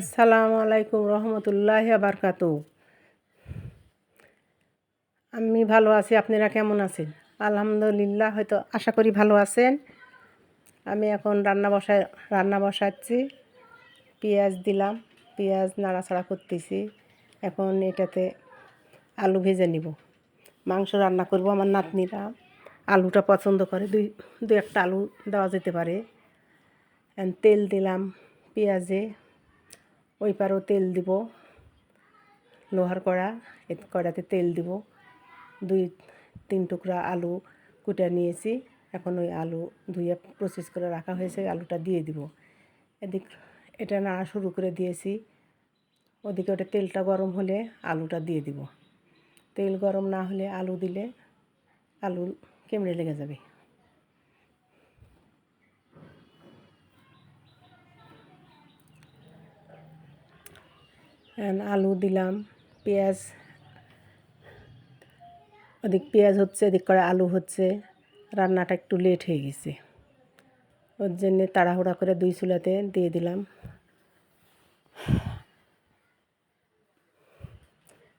আসসালামু আলাইকুম রহমতুল্লাহ বারকাত আমি ভালো আছি, আপনারা কেমন আছেন? আলহামদুলিল্লাহ, হয়তো আশা করি ভালো আছেন। আমি এখন রান্না বসায়, রান্না বসাচ্ছি। পেঁয়াজ দিলাম, পেঁয়াজ নাড়াচাড়া করতেছি। এখন এটাতে আলু ভেজে নিব। মাংস রান্না করব, আমার নাতনিরা আলুটা পছন্দ করে। দুই দু একটা আলু দেওয়া যেতে পারে। তেল দিলাম পেঁয়াজে। ওই পারেও তেল দিব। লোহার কড়া কড়াতে তেল দিব। দুই, তিন টুকরা আলু কুটে নিয়েছি। এখন ওই আলু ধুয়ে প্রসেস করে রাখা হয়েছে, আলুটা দিয়ে দিব। এদিক, এটা নাড়া শুরু করে দিয়েছি। ওদিকে ওটা তেলটা গরম হলে আলুটা দিয়ে দিব। তেল গরম না হলে আলু দিলে আলু কেমড়ে লেগে যাবে? আলু দিলাম, পেঁয়াজ ওদিক পেঁয়াজ হচ্ছে এদিক করে আলু হচ্ছে, রান্নাটা একটু লেট হয়ে গেছে। ওর জন্যে তাড়াহুড়া করে দুই চুলাতে দিয়ে দিলাম।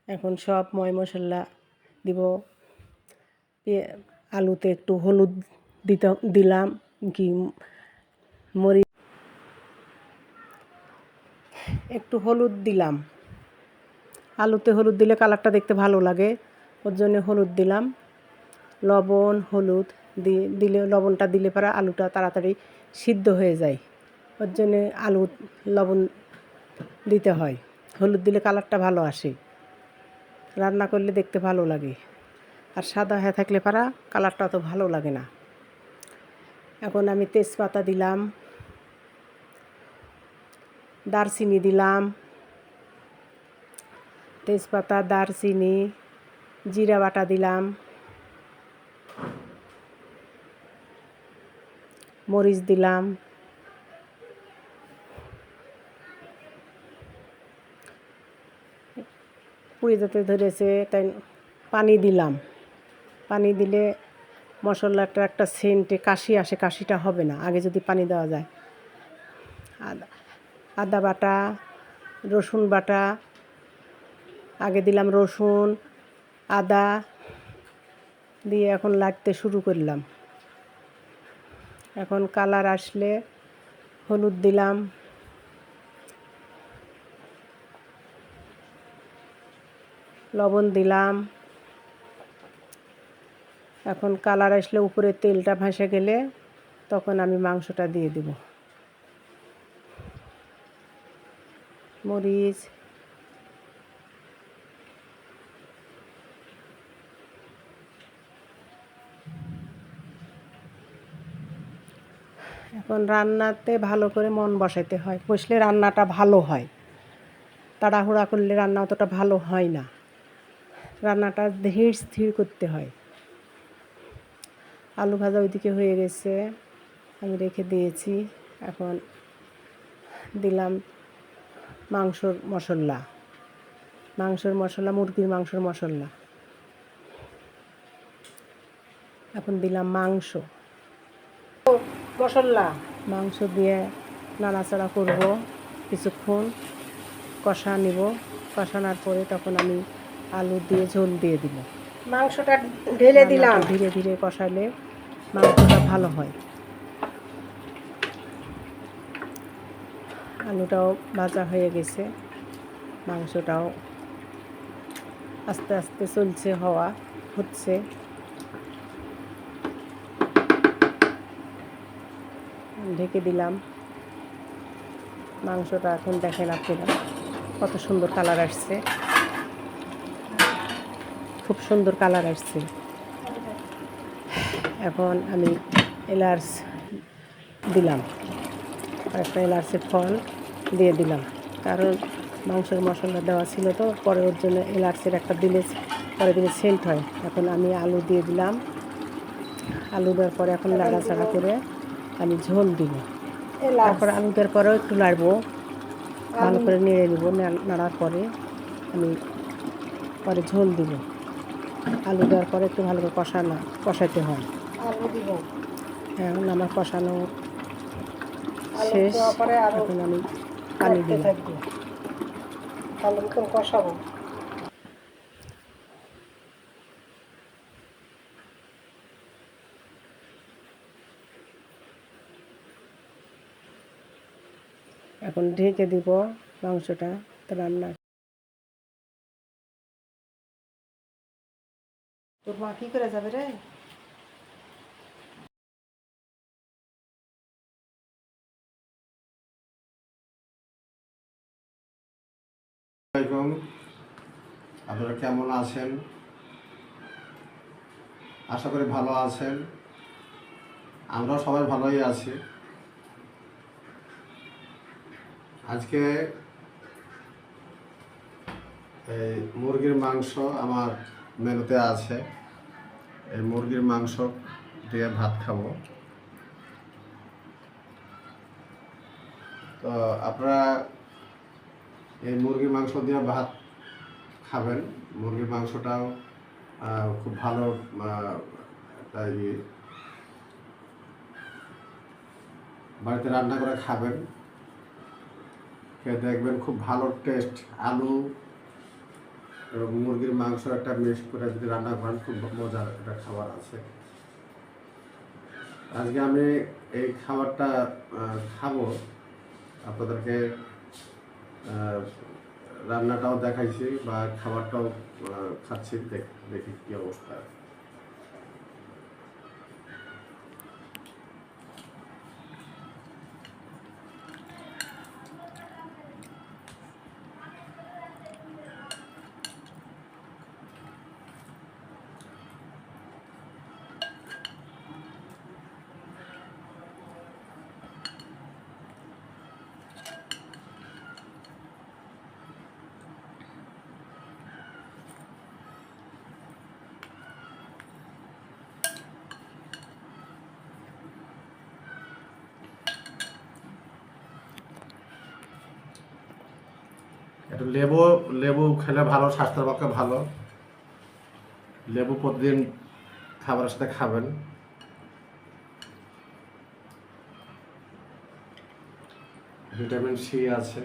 এখন সব ময় মশলা দিব। আলুতে একটু হলুদ দিতে দিলাম, কি, মরিচ একটু হলুদ দিলাম। আলুতে হলুদ দিলে কালারটা দেখতে ভালো লাগে, ওর জন্য হলুদ দিলাম। লবণ, হলুদ দিলে, লবণটা দিলে পরে আলুটা তাড়াতাড়ি সিদ্ধ হয়ে যায়। ওর জন্য আলু, লবণ দিতে হয়। হলুদ দিলে কালারটা ভালো আসে। রান্না করলে দেখতে ভালো লাগে। আর সাদা হয়ে থাকলে পারা কালারটা অত ভালো লাগে না। এখন আমি তেজপাতা দিলাম। দারচিনি দিলাম। তেজপাতা, দারচিনি, জিরা বাটা দিলাম। মরিচ দিলাম। পুড়ে যেতে ধরেছে, তাই পানি দিলাম। পানি দিলে মশলাটা একটা সেন্টে, কাশি আসে, কাশিটা হবে না, আগে যদি পানি দেওয়া যায়। আদা আদা বাটা, রসুন বাটা, আগে দিলাম রসুন, আদা দিয়ে এখন লাটতে শুরু করলাম। এখন কালার আসলে হলুদ দিলাম। লবণ দিলাম। এখন কালার আসলে উপরে তেলটা ভাসে গেলে তখন আমি মাংসটা দিয়ে দিব। মরিচ এখন রান্নাতে ভালো করে মন বসাইতে হয়। বসলে রান্নাটা ভালো হয়। তাড়াহুড়া করলে রান্না অতটা ভালো হয় না। রান্নাটা ধীর স্থির করতে হয়। আলু ভাজা ওইদিকে হয়ে গেছে। আমি রেখে দিয়েছি। এখন দিলাম মাংসর মশলা। মাংসর মশলা মুরগির মাংসর মশলা। এখন দিলাম মাংস। মশলা। মাংস দিয়ে নাড়াচাড়া করব কিছুক্ষণ। কষা নিব। কষানোর পরে তখন আমি আলু দিয়ে ঝোল দিয়ে দিব। মাংসটা ঢেলে দিলাম। ধীরে ধীরে কষালে মাংসটা ভালো হয়। আলুটাও ভাজা হয়ে গেছে, মাংসটাও আস্তে আস্তে চলছে, হওয়া হচ্ছে। ঢেকে দিলাম। মাংসটা এখন দেখেন আপনারা কত সুন্দর কালার আসছে। খুব সুন্দর কালার আসছে। এখন আমি এলাচ দিলাম। একটা এলাচের ফল। দিয়ে দিলাম। কারণ মাংসের মশলা দেওয়া ছিল তো, পরে ওর জন্য এলাচের একটা দিলে পরে দিলে সেন্ট হয়। এখন আমি আলু দিয়ে দিলাম। আলু দেওয়ার পরে এখন নাড়াচাড়া করে আমি ঝোল দিব। তারপর আলু দেওয়ার পরেও একটু নাড়বো। ভালো করে নেড়ে নেব। নাড়ার পরে আমি পরে ঝোল দিব। আলু দেওয়ার পরে একটু ভালো করে কষানো কষাতে হয়। এখন আমার কষানো শেষ। এখন আমি পানি দিয়ে ভালো মতন কষাবো এখন ঢেকে দিব মাংসটা তো রান্না। তোর মা কি করে যাবে রে? আপনারা কেমন আছেন? আশা করি ভালো আছেন। আমরা সবাই ভালোই আছি। আজকে এই মুরগির মাংস আমার মেনুতে আছে। এই মুরগির মাংস দিয়ে ভাত খাব। তো আপনারা এই মুরগির মাংস দিয়ে ভাত খাবেন। মুরগির মাংসটাও খুব ভালো একটা ইয়ে। বাড়িতে রান্না করে খাবেন। খেয়ে দেখবেন খুব ভালো টেস্ট আলু এবং মুরগির মাংস একটা মিক্স করে যদি রান্না করেন, খুব মজার একটা খাবার আছে। আজকে আমি এই খাবারটা খাব। আপনাদেরকে রান্নাটাও দেখাইছি বা খাবারটাও খাচ্ছি দেখ- কি অবস্থা। লেবু লেবু খেলে ভালো, স্বাস্থ্যের পক্ষে ভালো। লেবু প্রতিদিন খাবারের সাথে খাবেন। ভিটামিন সি আছে।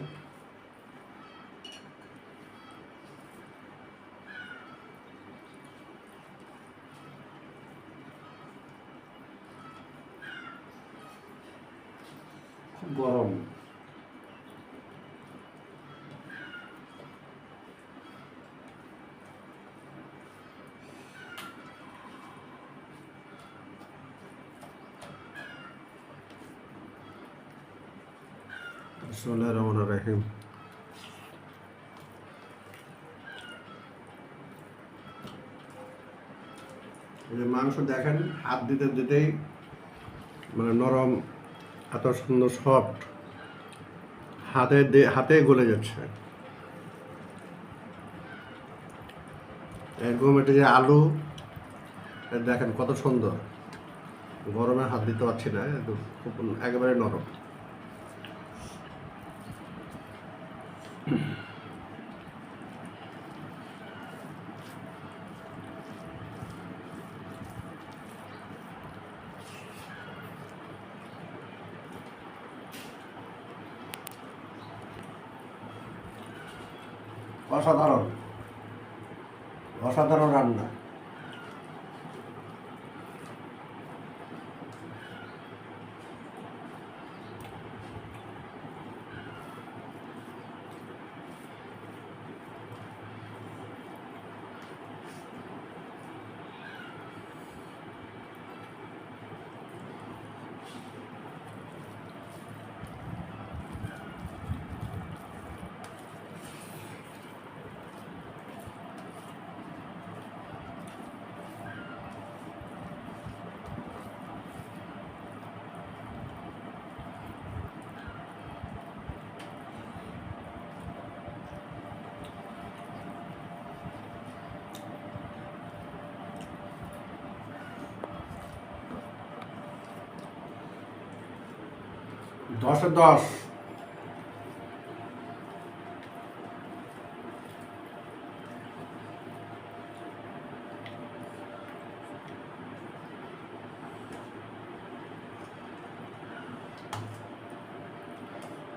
গরম। বিসমুল্লাহ রহমান যে মাংস দেখেন, হাত দিতে দিতেই মানে নরম, এত সুন্দর সফট হাতে হাতে গলে যাচ্ছে। একদম এটা যে আলু, দেখেন কত সুন্দর। গরমে হাত দিতে পারছি না খুব একেবারে নরম। অসাধারণ। অসাধারণ রান্না। দশে দশ।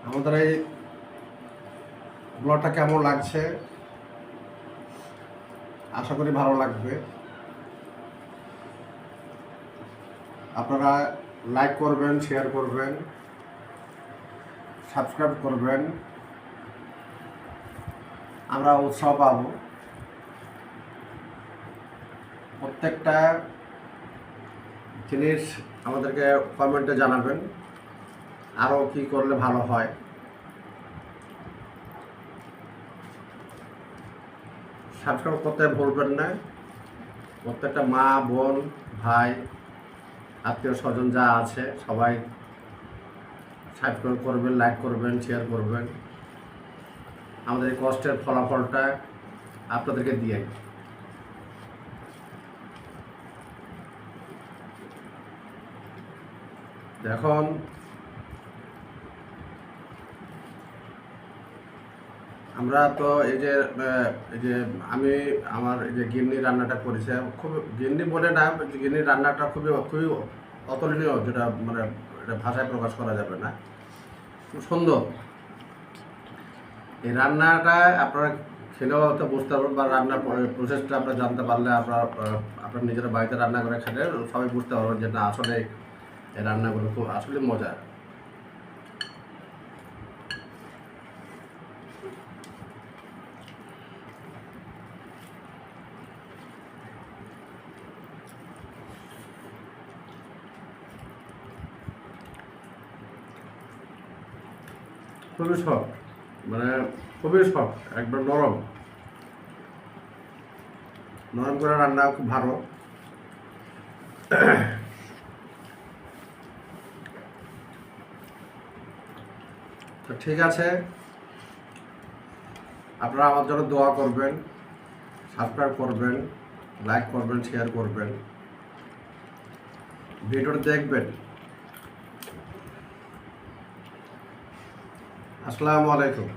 আমাদের এই ব্লগটা কেমন লাগছে? আশা করি ভালো লাগবে। আপনারা লাইক করবেন শেয়ার করবেন। সাবস্ক্রাইব করবেন। আমরা উৎসাহ পাব। প্রত্যেকটা জিনিস আমাদেরকে কমেন্টে জানাবেন। আরও কি করলে ভালো হয়। সাবস্ক্রাইব করতে ভুলবেন না। প্রত্যেকটা মা, বোন, ভাই, আত্মীয় স্বজন যা আছে, সবাই সাবস্ক্রাইব করবেন লাইক করবেন শেয়ার করবেন। আমাদের এই কষ্টের ফলাফলটা আপনাদেরকে দিয়ে এখন আমরা তো এই যে এই যে আমি আমার এই যে গিন্নি রান্নাটা করেছি, খুব গিন্নি বলে না, গিন্নি রান্নাটা খুবই খুবই অতুলনীয়, যেটা মানে এটা ভাষায় প্রকাশ করা যাবে না। খুব সুন্দর। এই রান্নাটা আপনারা খেলেও হয়তো বুঝতে পারবেন বা রান্নার প্রসেসটা আপনারা জানতে পারলে আপনার আপনার নিজেরা বাড়িতে রান্না করে খেলে সবাই বুঝতে পারবেন যে না, আসলে এই রান্নাগুলো খুব, আসলে মজা খুবই সফট মানে খুবই সফট একদম নরম। নরম করে রান্না খুব ভালো। তো ঠিক আছে, আপনারা আমার জন্য দোয়া করবেন সাবস্ক্রাইব করবেন লাইক করবেন শেয়ার করবেন। ভিডিওটা দেখবেন। আসসালামু আলাইকুম।